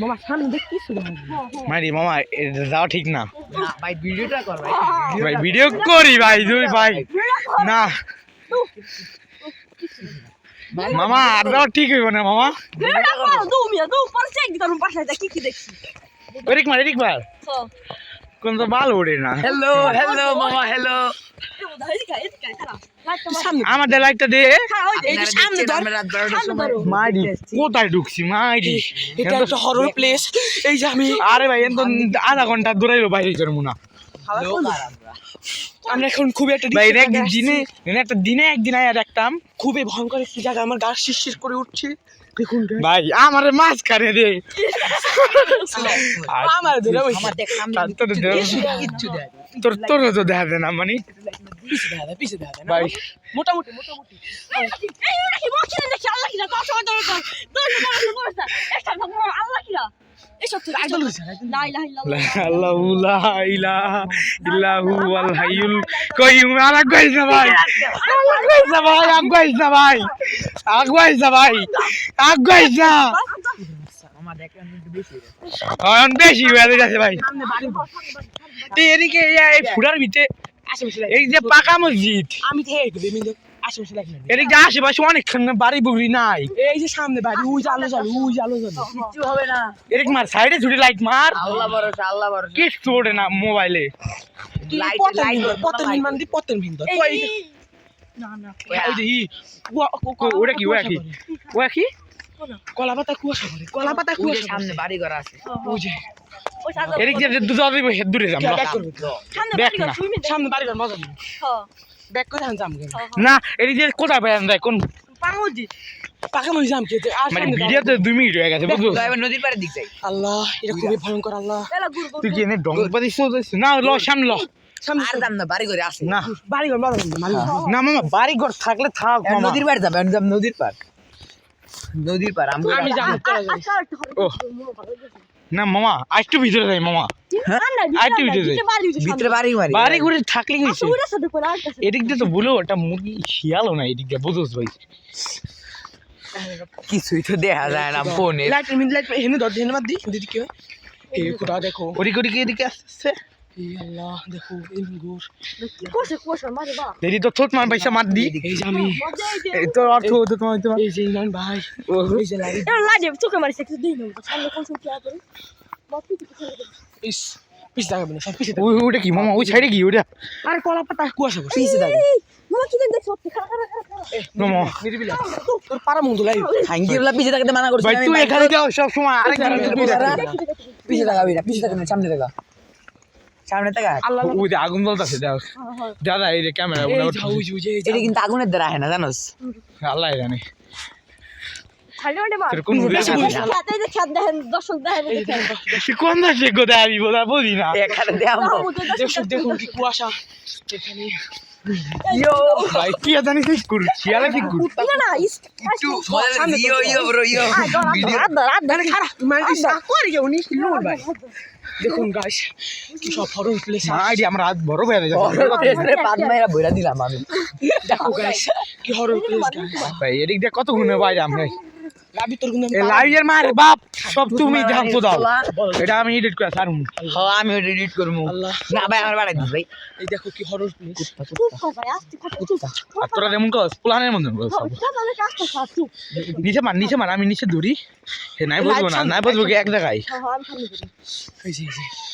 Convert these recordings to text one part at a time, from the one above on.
মামা সামনে। মারি যাওয়া ঠিক না। ভাই ভিডিওটা কর ভাই। ভাই ভিডিও করি ভাই দুই ভাই। না। মামা আর যাওয়া ঠিক হইব না মামা। মার মার। কোন তো বাল ওড়ে না। হ্যালো হ্যালো মামা হ্যালো আমাদের লাইটটা দে। খারাপ এই যে সামনে ধর। আমরা রাত বারোটার সামনে সময় ধরো। মারি কোথায় ঢুকছি? এটা একটা হরর প্লেস এই যে আমি আরে ভাই আধা ঘণ্টা দূরাইলো বাইরে না আমরা। এখন খুবই একটা একদিন দিনে একটা দিনে একদিন আয়া দেখতাম। খুবই ভয়ঙ্কর একটি জায়গা আমার গা শিরশির করে উঠছে। দেখুন ভাই আমার মাছ কানে দে। আর আমার তার তোর তো দেখা যায় না। মানে। পিছে দেখা যায় পিছে দেখা যায় ভাই মোটামুটি মোটামুটি এই এটা কি বলছিস দেখি আল্লাহ কিরা কত সময় ধরে ধর ধর ধর ধর একটা ধর আল্লাহ কিরা এসব তো আইডল হইছে, লা ইলাহা ইল্লাল্লাহ আল্লাহু লা ইলাহা ইল্লাহু ওয়াল হাইয়ুল কাইয়ুম আর আগাইছ না ভাই আগাইছ না ভাই আগাইছ না ভাই আগাইছ না ভাই আগাইছ না আমার দেখ আমি একটু বেশি হয়ে যাচ্ছে ভাই এদিকে এই ভিতরে। এই যে পাকা মসজিদ। আমি আশেপাশে অনেকক্ষণ বাড়ি বুড়ি নাই। এই যে সামনে বাড়ি উই আলো জ্বলে উই আলো জ্বলে। কিচ্ছু হবে না। এদিক মার সাইডে ছুটি লাইট মার। আল্লাহ ভরসা আল্লাহ ভরসা। কিচ্ছু ওঠে না মোবাইলে। লাইট পতন দি পতন না না ওটা কি ওটা কি কুয়াশা করে। ওটা কি? কলা পাতা কুয়াশা করে কলা পাতা কুয়াশা সামনে বাড়ি ঘর আছে এদিক দিয়ে দূরে যাবে হেদ দূরে যাম ব্যাক করবে সামনে বাড়ি ঘর না। সামনে বাড়ি ঘর মজা হ্যাঁ ব্যাক করে কেন না এদিক দিয়ে কোথায় বেড়ান যায় কোন পাঙ্গুজি পাকা মই জাম কে আর মানে ভিডিওতে দুই মিনিট হয়ে গেছে এবার নদীর পাড়ে দিক যাই আল্লাহ এটা খুবই ভয়ঙ্কর আল্লাহ তুই কি এনে ডং পাতি সোজাইছিস না ল সামনে ল সামনে আর দাম না বাড়ি ঘরে আছে না বাড়ি ঘর না মামা বাড়ি ঘর থাকলে থাক নদীর পাড়ে যাবে যাম নদীর পাড় নদীর পাড় আমি আচ্ছা হবে ও। না মামা আরেকটু ভিতরে যাই মামা। আরেকটু ভিতরে যাই। ভিতরে বাড়ি মারি বাড়ি ঘুরে থাকলে হয়েছে? আসছে এদিক দিয়ে তো মুরগি না এদিক দিয়ে বুঝোস ভাই। কিছুই তো দেখা যায় না ফোনে। লাইট হেনে দিদি কি হয় দেখো। ওদিক ওদিকে এদিকে আসছে। আল্লাহ দেখো এই কোসে কোসে মারে বা দেরি তো ছোট মান পয়সা মার দি এই যে আমি এই তো অর্থ তো তোমার তোমার এই যে ভাই এই যে লাইট এলা লাগে চোখে মারিছে কিছু দিই না সামনে কোন কিছু ইস পিছ লাগাবে না সব পিছে ওই ওটা কি মামা ওই সাইডে কি ওটা আর কলা পাতা কুয়াশা করে পিছে থাকে মামা কি দেখছ সত্যি খারাপ খারাপ খারাপ মামা নিরিবিলি তোর পারা মুন্ডু লাই হাঙ্গি বলা পিছে থাকতে মানা করছিস ভাই তুই এখানে যাও সব সময় আরেক পিছে থাকা বিনা পিছে থাকা না সামনে সামনে থাকা আল্লাহ ওই যে আগুন জ্বলতেছে দাও দাদা এই যে ক্যামেরা এটা কিন্তু আগুনের দ্বারা হয় না জানোস আল্লাহ জানে মানে দেখো, দেখো কি দেখুন গাইস কি সব ফটো প্লেস আইডি আমরা রাত বড় হয়ে যাচ্ছে পাঁচ মাইরা বইরা দিলাম আমি। দেখো গাইস কি হরর প্লেস ভাই এদিক দিয়ে কত বাইরে আমরা লাইভের মার বাপ সব তুমি ধ্যান দাও এটা আমি এডিট করে হ্যাঁ আমি ওটা এডিট করব। না ভাই আমার বাড়াই দিস ভাই। এই দেখো কি হরর তোরা যেমন কস প্লানের মতন কস নিচে মার নিচে মার আমি নিচে ধরি হে নাই বলব না নাই বলব কি এক জায়গায়। হ্যাঁ হ্যাঁ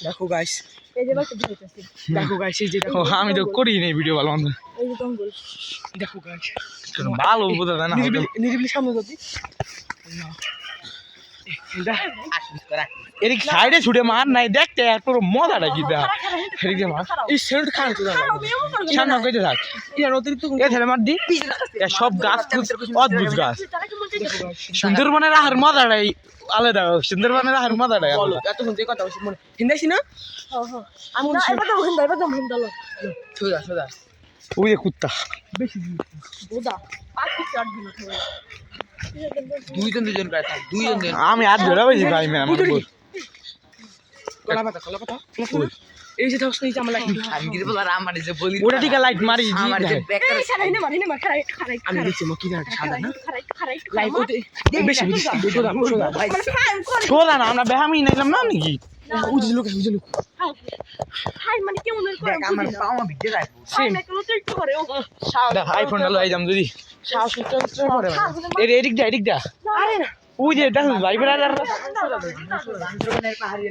দেখো গাইস এই যে বাকি দিতেছি দেখো গাইস এই যে দেখো আমি তো করি নেই ভিডিও ভালো মন্দ। এই যে জঙ্গল। দেখো গাইস ভালো বোঝা যায় না নিরিবিলি নিরিবিলি সামনে যদি এটা এদিক সাইডে ছুটে মার নাই দেখতে আর মজাটা কি দেখ। এদিক দিয়ে মার। এই সেলট খান তো দাদা সামনে কইতে থাক। ইয়ার অতিরিক্ত এ ছেলে মার দি। সব গাছ অদ্ভুত গাছ। সুন্দরবনের আহার মজাটাই আলাদা সুন্দরবনের আহার মজাটাই এতক্ষণ যে কথা মনে হিন্দাইছি না? আমি না হিন্দা এবার হিন্দা সোজা সোজা। ওই কুত্তা। চার দিন দুইজন দুজন থাক দুইজন দুজন আমি আর ধরে পাইছি ভাই ম্যাম বুঝলি? কলা পাতা কলা পাতা এই যে ধস এই আমার লাইট আমি কিন্তু বলার আমার যে বলি ওটা দিকে লাইট মারি আমার যে বেকার সারা হিনে মার হিনে খারাই খারাই আমি দেখছি মো কি সাদা না খারাই খারাই লাইট বেশি বেশি সোজা সোজা ভাই মানে ফাইন করে সোজা না আমরা বেহামি নাইলাম না নাকি উজে লোক উজে লোক হাই মানে কেমন করে আমার পাওয়া ভিজে যায় সেম একটা তো একটু করে ও দেখ আইফোনটা লই যাম যদি উঠতে উঠতে পড়ে এর এদিক দা এদিক দা আরে না ওই যে দেখ ভাই পাহাড়ি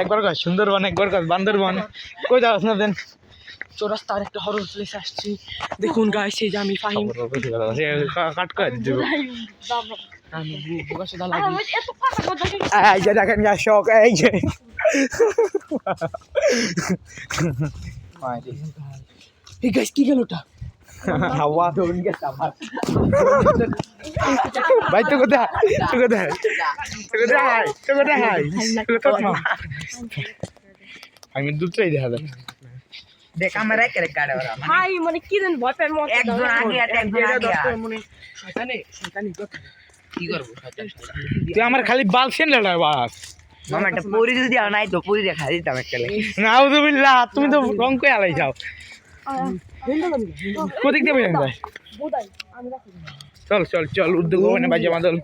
একবার কর সুন্দরবন একবার কর বান্দরবন কই যাস না দেন চৌরাস্তার একটা হরর প্লেস আসছি। দেখুন গাইস এই যে আমি ফাহিম কাট করে দিব। আমি বুকা সুদা আর লাগি আমি এত কথা কথা কি এই যে দেখেন গা শখ এই যে। এই গাইস কি গেল ওটা? হাওয়া। দৌড় গেছে আমার। ভাই তো কোথায় তো কোথায় তো কোথায় তো কোথায় আমি দুটোই দেখা যায় দেখ আমার একের কাটে ওরা মানে মানে কি দেন ভয় পেন মত একজন আগে আর একজন আগে মনে শয়তানে শয়তানি কথা। কি করব তুই আমার খালি বাল সেন লড়াই বাস। মামা একটা পরি যদি আর নাই তো পরি দেখা দিতাম একটা লেগে নাউজুবিল্লাহ তুমি তো রং কই আলাই যাও। কোদিক দিয়ে ভাই চল চল চল উদ্যোগ মানে বাজে মাদল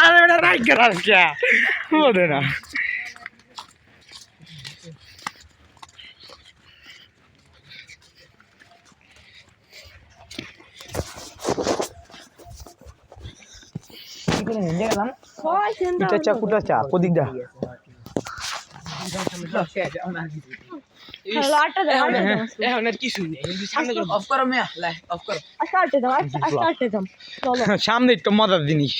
আরে বেটা কে না গেলাম হয় সেন ইটা চা কুটা চা কোদিক দা হ্যালো আটটা দাও আটটা দাও এখন আর কিছু নেই এই যে সামনে চলো অফ করো মিয়া লাই অফ করো আজকে আটটা দাও আজকে আটটা দাও। চলো। সামনে তো মজার জিনিস